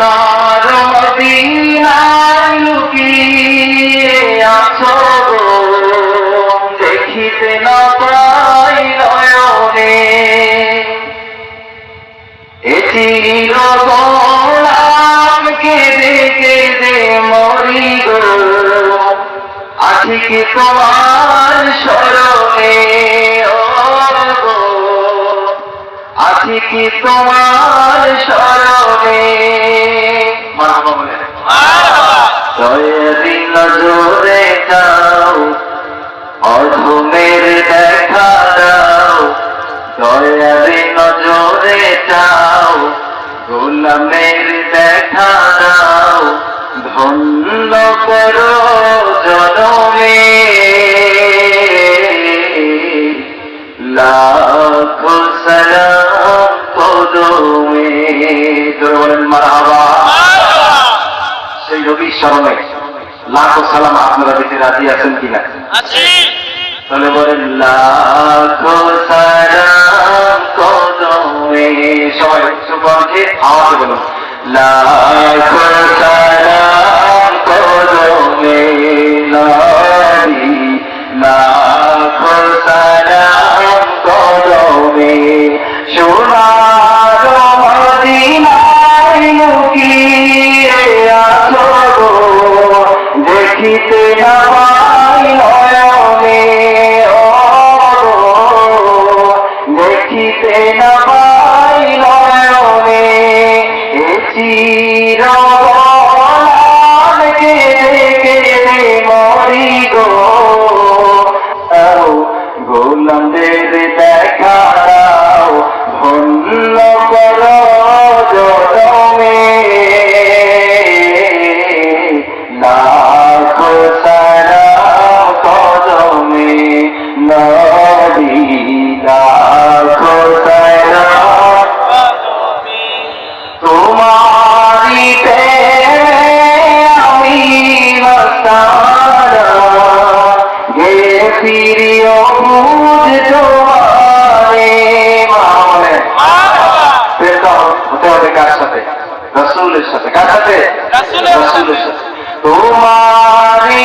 সোনার মদিনায় লুকিয়ে আছো দেখিতে না পাই নয়নে এটি গোলাম কেঁদে কেঁদে মরি গো আছি তোমার স্মরণে আছি কি তোমার স্মরণে? দয়াদিন নজরে যাও অধমের দেখা দাও। দয়াদিন নজরে যাও গোলামের দেখা দাও। ধন্য করো জনমে। লাখো সালাম। বলেন সেই স্মরণে লাখো সালাম আপনারা দিতে রাজি আছেন কিনা? তাহলে বলেন লাখো সালাম কদমে। সবাই সুকণ্ঠে আওয়াজ বলুন। লাখো সালাম দেখিতে না হতে হবে কার সাথে? রসুলের সাথে। কার সাথে? রাসূলের রসুলের সাথে। তোমারি